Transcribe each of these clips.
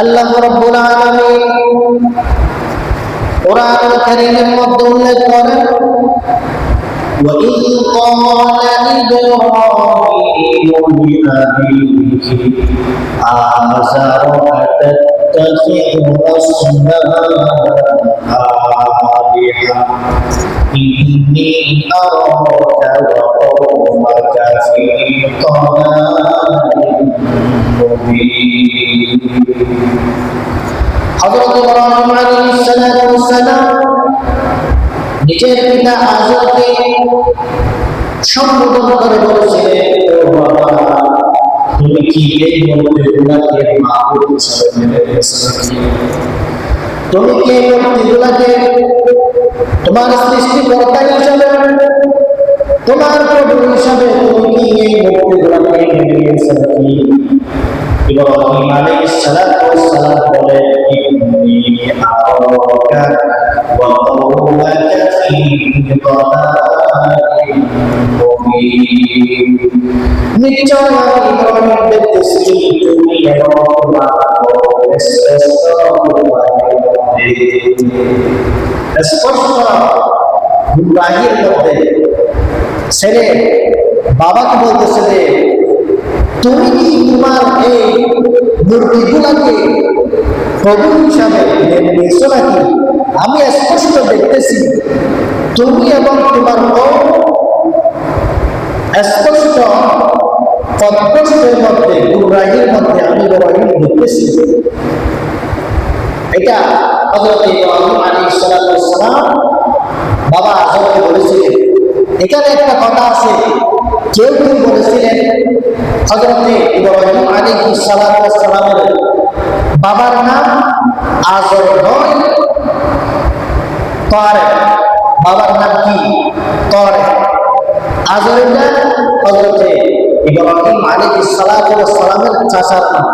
আল্লাহ রব্বুল আলামিন কোরআন কারীমের মধ্যে উল্লেখ করেন وإذ قال إبراهيم لأبيه آزر أتتخذ أصناما آلهة إني أراك وقومك في ضلال হযরত ইব্রাহিম আলাইহিস সালাম নিজের পিতা আজরকে সম্বোধন করে বলেছিলেন তুমি কি এই মূর্তিগুলাকে তোমার সৃষ্টিকর্তা হিসাবে, তোমার প্রভু হিসাবে তুমি কি এই মূর্তিগুলাকে মেনে নিয়েছো কি আলাইহিস সালাম বলেন কওমাকা ফি দালালিন মুবিন নিশ্চয় আমি ইব্রাহিম দেখতেছি তুমি এবং তোমার শ্রেষ্ঠ স্পষ্ট গুমরাহির মধ্যে ছেলে বাবাকে বলতেছে তুমি কি তোমার এই মূর্তিগুলাকে প্রভু হিসাবে মেনে নাকি? আমি স্পষ্ট দেখতেছি। তুমি এবং তোমার স্পষ্ট পদপ্রষ্টের মধ্যে, গুমরাহির মধ্যে আমি ইব্রাহিম দেখতেছি। এটা হযরত ইব্রাহিম আলাইহিস সালাম বাবা আজমকে বলেছিলেন। এখানে একটা কথা আছে। কেউ কেউ বলেছিলেন হজরতে ইব্রাহিম আলাইহিস সালামের বাবার নাম আজর নয়। তরে। বাবার নাম কি? তরে। আজরের নাম হজরতে ইব্রাহিম আলাইহিস সালামের চাচার নাম।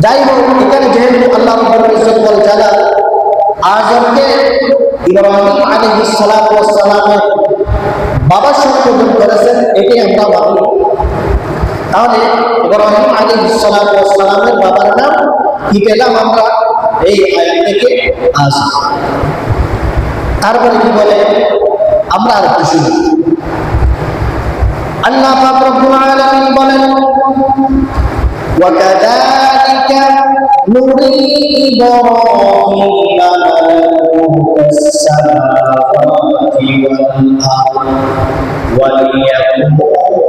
যাই হোক, এখানে যেহেতু আল্লাহ ওয়াল জালাল আজমকে ইব্রাহিম আলাইহিস সালামের বাবার সম্বোধন করেছেন এটি আমরা ভাবি। তাহলে ইব্রাহিম আলাইহিস সালামের বাবার নাম কি পেলাম আমরা এই আয়াত থেকে আজ তারপরে কি বলে আমরা আর একটু শুনি আল্লাহ পাক রব্বুল আলামিন বলেন وكذلك نري إبراهيم ملكوت السماوات والأرض وليكون من الموقنين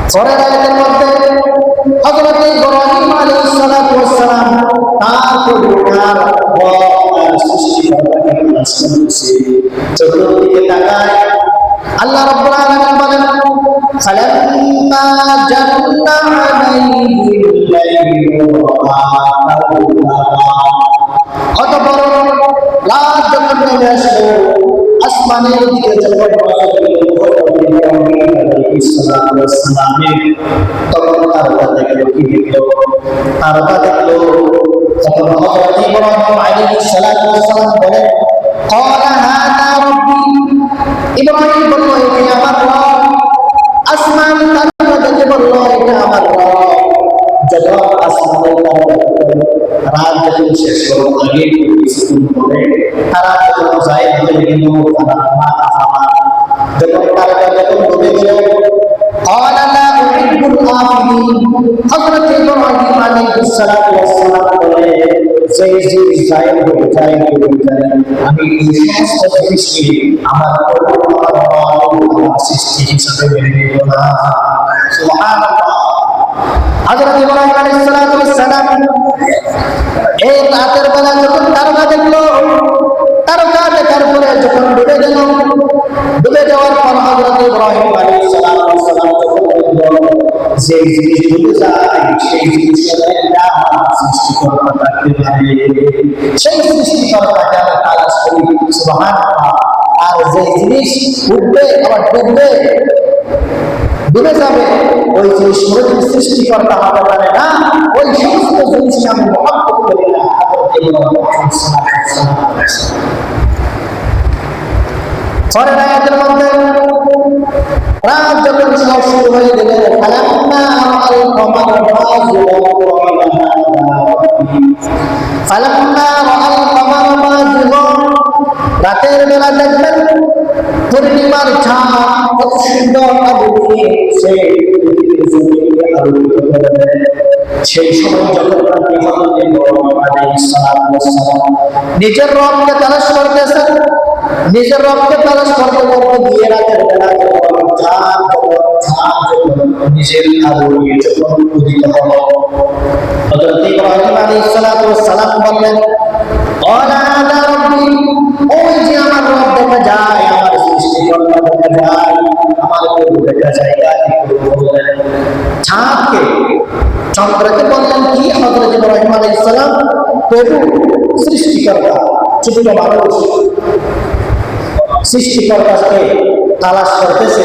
পরের আয়াতের মধ্যে হযরত ইব্রাহিম আলাইহিস সালাতু ওয়াস সালাম তার পরিবার ও তার সৃষ্টিকর্তাকে প্রশ্ন করছে চতুর্দিকে তাকায় আল্লাহ রাব্বুল আলামিন বলেন জান্না আলাইহি আল-লাইলু রাআ অতঃপর রাত যখন নেমে আসলো, আসমানের দিকে সালামের তখন তারকা দেখল কি দেখল তারকা দেখল তখন হযরত ইব্রাহিম আলাইহিস সালাতু ওয়াসসালাম বলেন ক্বালা হাদা রাব্বি ইব্রাহিম বলল এটা আমার রব আসমান তারকা দেখে তারা যখন যায় তাদের তারা যখন হযরত ইব্রাহিম আলাইহিস সালাম বলেন যে যে জায়ের হয়ে যায় আমি এই সমস্ত জিনিসকে আমার সৃষ্টি দেখল যে জিনিস ভুলে যায় সেই জিনিসের একটা সৃষ্টিকর্তা সেই সৃষ্টিকর্তাকে আর যে জিনিস উঠবে, আবার ডুববে, ডুবে যাবে, ওই জিনিস সৃষ্টিকর্তা হতে পারে না। ওই সমস্ত জিনিসকে আমি মহাব্বত করি না। পরের আয়াতের মধ্যে রাত যখন সব শুরু হয়ে গেল রাতের বেলা দেখবেন পূর্ণিমার নিজের রবকে তালাশ করতেছেন, নিজের রবকে তালাশ করতে করতে গিয়ে রাতের বেলা যখন চাঁদ যখন চাঁদ যখন নিজের আলো নিয়ে যখন উদিত হলো হযরত ইব্রাহিম আলাইহিস সালাতু ওয়াস সালাম বললেন قال هذا ربي ওই যে আমার রব দেখা যায় আমার সৃষ্টিকর্তা দেখা যায় আমার প্রভু দেখা যায় কাকে প্রভু বললেন চাঁদকে চন্দ্রকে বললেন কি হযরত ইব্রাহিম আলাইহিস সালাম প্রভু সৃষ্টিকর্তা ছোট মানুষ সৃষ্টিকর্তাকে তালাশ করতেছে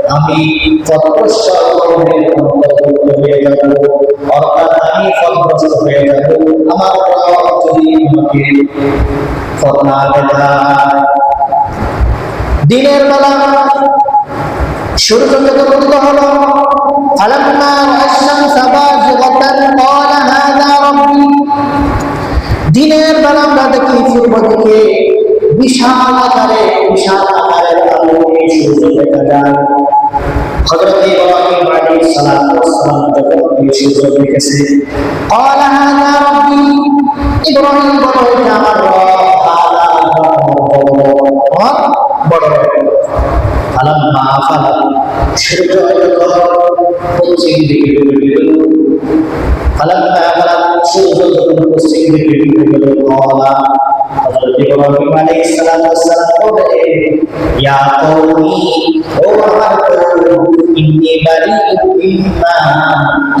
আমি হয়ে অর্থাৎ আমি আমার যদি দিনের বেলা সূর্য রাব্বি। দিনের বেলা আমরা দেখি পূর্ব দিকে বিশাল আকারে, বিশাল আকারের আলো সূর্য দেখা যায়। হযরত ইব্রাহিম আলাইহিস সালাম যখন এই সূর্য দেখেছে ক্বালা হাযা রাব্বি ইব্রাহিম বলে এটা আমার রব বড় ফালাম্মা আফালা, সূর্য যখন পশ্চিম দিকে ডুবে গেল। ফালাম্মা আফালা আমার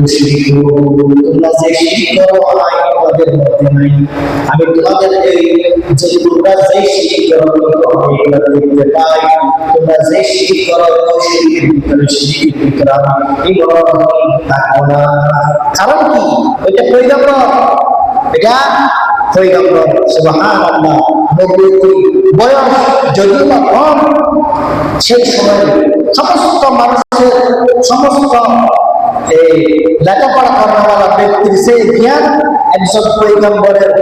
তোমরা যে শিরক করো আমি তোমাদের মধ্যে নাই আমি তোমাদের এই যে তোমরা যে শিরক করো আমি এটা দেখতে পাই তোমরা যে শিরক করো ওই শিরকের ভিতরে শিরকের ভিতরে আমি ইব্রাহিম থাকব না কারণ কি ওইটা পয়গম্বর এটা পয়গম্বর সুবহানাল্লাহ নবুয়ত বয়স যদিও বা কম সেই সময় সমস্ত মানুষের সমস্ত এই লেখাপড়া করার ব্যক্তির সেই জ্ঞান, একজন পয়গম্বরের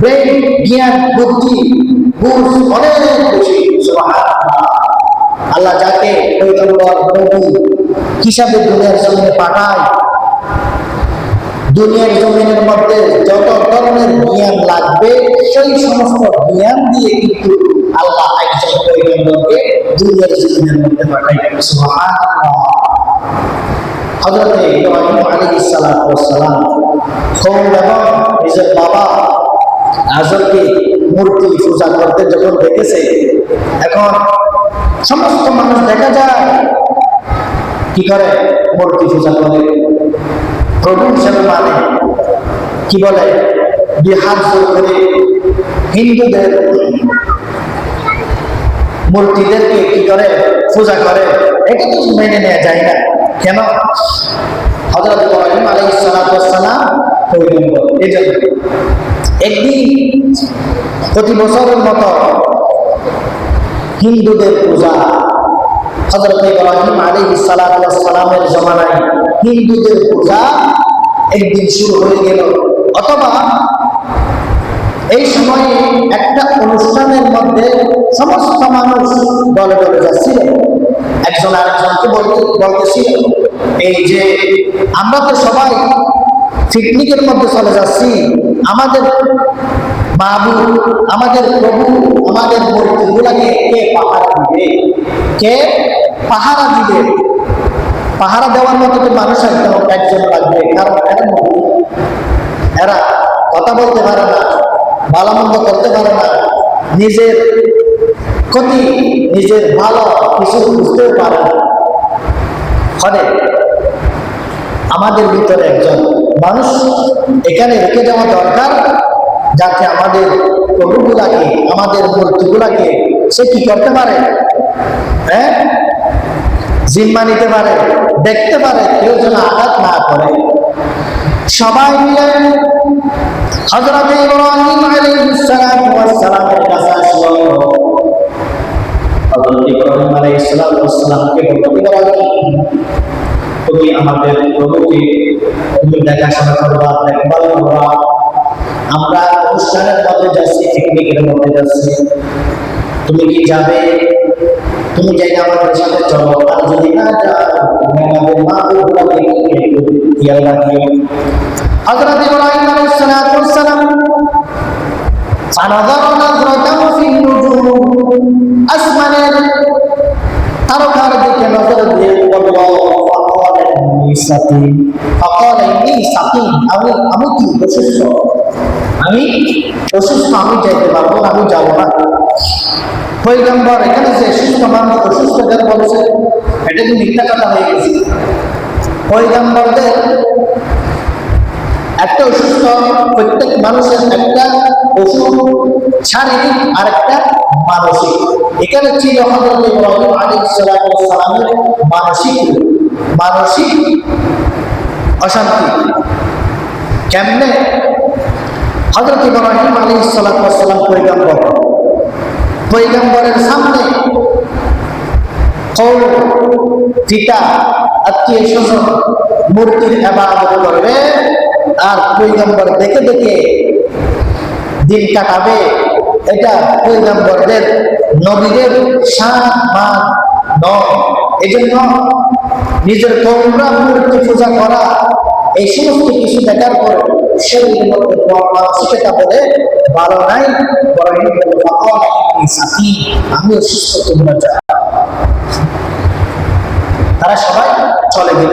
ব্রেন জ্ঞান, বুদ্ধি, বুঝ, অনেক বেশি আল্লাহ যাকে পয়গম্বর নবী হিসাবে দুনিয়ার জমিনে পাঠায়, দুনিয়ার জমিনের মধ্যে যত ধরনের জ্ঞান লাগবে, সেই সমস্ত জ্ঞান দিয়ে কিন্তু আল্লাহ একজন পয়গম্বরকে দুনিয়ার জমিনের মধ্যে পাঠাই সুবহানাল্লাহ। হযরতে ইব্রাহিম আলাইহিস সালাতু ওয়াস সালাম কওম এবং নিজের বাবা আজরকে মূর্তি পূজা করতে যখন দেখেছে, এখন সমস্ত মানুষ দেখা যায়, কি করে? মূর্তি পূজা করে। প্রভু মানে কি বলে? জোর করে হিন্দুদের মূর্তিদেরকে কি করে? পূজা করে। এটা তো মেনে নেওয়া যায় না। কেন? হজরত ইব্রাহিম আলাইহিস সালাতু ওয়াস সালাম পয়গম্বর এই জন্য একদিন প্রতি বছরের মতো হিন্দুদের পূজা। হজরত ইব্রাহিম ওয়াস সালামের জমানায় হিন্দুদের পূজা একদিন শুরু হয়ে গেল। অথবা এই সময়ে একটা অনুষ্ঠানের মধ্যে সমস্ত মানুষ দলে দলে যাচ্ছিল। একজন আরেকজনকে বলতে বলতেছিল, এই যে আমরা তো সবাই পিকনিকের মধ্যে চলে যাচ্ছি, আমাদের বাবু, আমাদের প্রভু, আমাদের মূর্তিগুলাকে কে পাহারা দিবে? কে পাহারা দিবে? পাহারা দেওয়ার মতো তো মানুষ একদম একজন লাগবে, কারণ এরা কথা বলতে পারে না, ভালো মন্দ করতে পারে না, নিজের ক্ষতি নিজের ভালো কিছু বুঝতেও পারে ফলে আমাদের ভিতরে একজন মানুষ এখানে রেখে যাওয়া দরকার যাতে আমাদের প্রভুগুলাকে, আমাদের মূর্তিগুলাকে সে কি করতে পারে? হ্যাঁ? জিম্মা নিতে পারে, দেখতে পারে, কেউ যেন আঘাত না করে। সবাই মিলে হযরত ইব্রাহিম আলাইহিস সালাম ওয়াস সালামের কাছে সালামকে বলল ইব্রাহিম তুমি আমাদের প্রভুকে তুমি দেখাশোনা করবা দেখভাল করবা আমরা অনুষ্ঠানের মধ্যে যাচ্ছি পিকনিকের মধ্যে যাচ্ছি তুমি কি যাবে তুমি যাই আমাদের সাথে চলো আর যদি না যাও তুমি আমাদের মা বাবাকে একটু খেয়াল রাখিও হযরত ইব্রাহিম আলাইহিস সালাতু ওয়াস সালাম فنظر نظرة في النجوم দিয়ে বলল فقال إني سقيم فقال إني سقيم আমি আমি কি অসুস্থ আমি অসুস্থ আমি যাইতে পারবো না আমি যাবো না পৈগম্বর এখানে যে সুস্থ মানুষ অসুস্থদের বলছে এটা তো মিথ্যা কথা হয়ে গেছে পৈগম্বরদের একটা অসুস্থ প্রত্যেক মানুষের একটা অসুখ শারীরিক আর একটা মানসিক। এখানে ছিল মানসিক মানসিক অশান্তি। কেমনে? হযরত ইব্রাহিম আলাইহিস সালাম পয়গম্বর। পয়গম্বরের সামনে পিতা, আত্মীয় স্বজন, মূর্তির করবে। আর পৈগম্বর দেখে দেখে দিন কাটাবে। এটা পৈগম্বরদের নবীদের শান মান নয়। এজন্য নিজের কৌমরা মূর্তি পূজা করা, এই সমস্ত কিছু দেখার পর শরীরের বলে ভালো নাই। আমি অসুস্থ তোমরা তারা সবাই চলে গেল।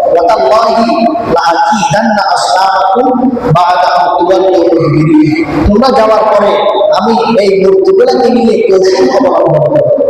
ওয়াতাল্লাহি লাকিদান্না আসনামাকুম বা'দা আন তুওয়াল্লু মুদবিরিন তোমরা যাওয়ার পরে আমি এই মূর্তিগুলাকে নিয়ে কৌশল অবলম্বন করব